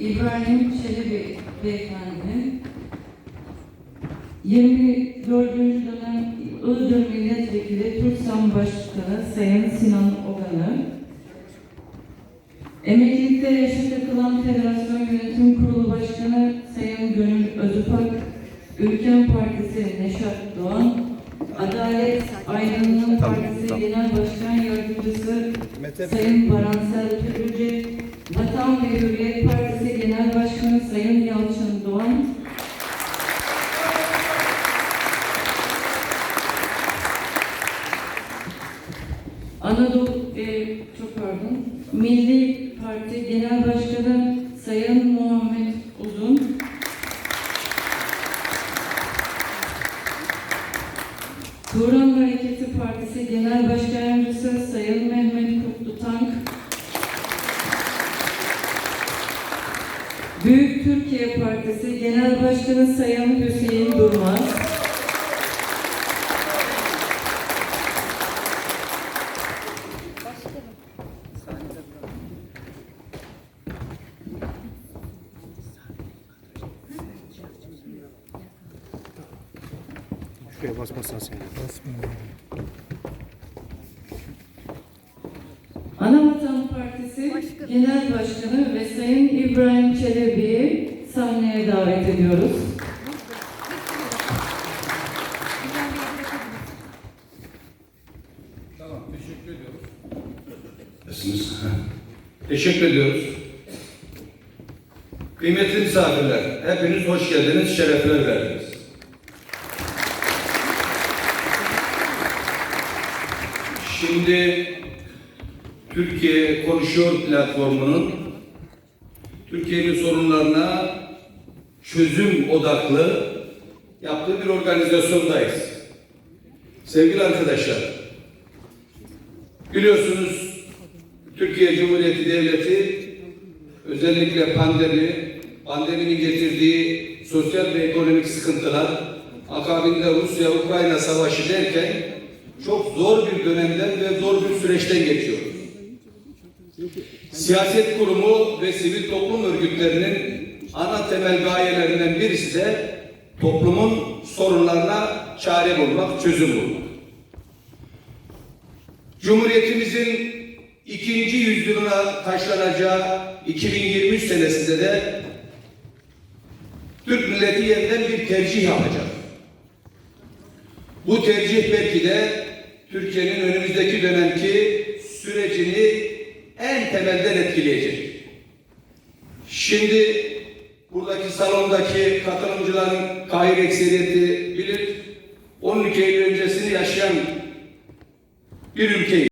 İbrahim Çelebi Beyefendinin 24. dönem Iğdır Milletvekili TÜRKSAM Başkanı Sayın Sinan Ogan'ı Emeklilikte yaşa takılan Federasyon Yönetim Kurulu Başkanı Sayın Gönül Özüpak, Ülken Partisi Neşat Doğan, Adalet Aydınlığı Partisi Genel Başkan Yardımcısı Sayın Baransel Tükrücü, Vatan ve Hürriyet Partisi Genel Başkanı Sayın Yalçın Doğan, Anadolu, e, çok pardon, Milli Parti Genel Başkanı Sayın Muhammed Uzun, Turan Hareketi Partisi Genel Başkan Sayın Mehmet Büyük Türkiye Partisi Genel Başkanı Sayın Hüseyin Durmaz, Şuraya basmazsan seni. Anavatan Partisi Genel Başkanı ve Sayın İbrahim Çelebi'yi sahneye davet ediyoruz. Tamam, teşekkür ediyoruz. Nasılsınız? Teşekkür ediyoruz. Kıymetli misafirler, hepiniz hoş geldiniz, şerefler verdiniz. Şimdi Türkiye Konuşuyor platformunun Türkiye'nin sorunlarına çözüm odaklı yaptığı bir organizasyondayız. Sevgili arkadaşlar, Biliyorsunuz Türkiye Cumhuriyeti Devleti özellikle pandemi, pandeminin getirdiği sosyal ve ekonomik sıkıntılar, akabinde Rusya-Ukrayna savaşı derken çok zor bir dönemden ve zor bir süreçten geçiyoruz. Siyaset kurumu ve sivil toplum örgütlerinin ana temel gayelerinden birisi de toplumun sorunlarına çare bulmak, çözüm bulmak. Cumhuriyetimizin ikinci yüzyılına taşlanacağı 2023 senesinde de Türk milleti yeniden bir tercih yapacak. Bu tercih belki de Türkiye'nin önümüzdeki dönemki sürecini en temelden etkileyecek. Şimdi buradaki salondaki katılımcıların kahir ekseriyeti bilir. 12 Eylül öncesini yaşayan bir ülkeyi